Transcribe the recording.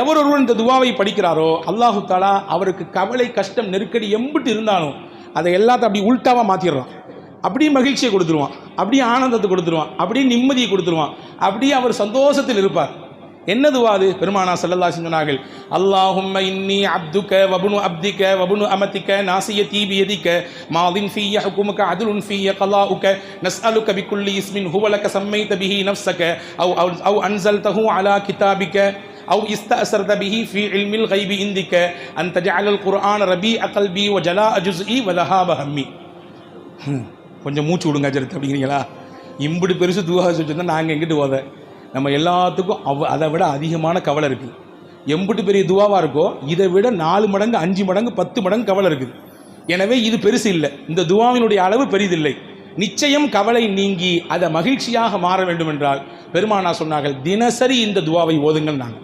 எவர் இந்த துவாவை படிக்கிறாரோ அல்லாஹு தாலா அவருக்கு கவலை கஷ்டம் நெருக்கடி எம்பிட்டு இருந்தாலும் அதை எல்லாத்தையும் அப்படி உள்டாவாக மாற்றிடுறான் அப்படியே மகிழ்ச்சியை கொடுத்துருவான். அப்படியே ஆனந்தத்தை கொடுத்துருவான். அப்படியே நிம்மதியை கொடுத்துருவான். அப்படியே அவர் சந்தோஷத்தில் இருப்பார். என்ன துவா அது? பெருமானா சல்லல்லா சொன்னார்கள் அல்லாஹும் இன்னி அப்துக வபுனு அப்திக வபுனு அமதிக நாசியதி எதிக்க மாதின் ஃபீய ஹுகுமுக அதுலுன் ஃபீய கலாஉக நஸ்அலுக பிக்குல்லி இஸ்மின் ஹுவலக சம்மைத பிஹி நஃப்சக்க அவ் அவ் அன்சல் அன்சல்தஹு அலா கிதாபிக்க. أو استأثرت به في علم الغيب عندك أن تجعل القرآن ربيع قلبي وجلاء جزئي وذهاب همي ஹம், கொஞ்சம் மூச்சு விடுங்க அஜரத் அப்படிங்கிறீங்களா இம்புடு பெருசு துவா வச்சுருந்தா நாங்கள் எங்கிட்டு போத நம்ம எல்லாத்துக்கும் அவ அதை விட அதிகமான கவலை இருக்குது எம்புட்டு பெரிய துவாவாக இருக்கோ இதை விட நாலு மடங்கு அஞ்சு மடங்கு பத்து மடங்கு கவலை இருக்குது எனவே இது பெருசு இல்லை இந்த துவாவினுடைய அளவு பெரிதில்லை நிச்சயம் கவலை நீங்கி அதை மகிழ்ச்சியாக மாற வேண்டும் என்றால் பெருமானா சொன்னார்கள் தினசரி இந்த துவாவை ஓதுங்கள் நாங்கள்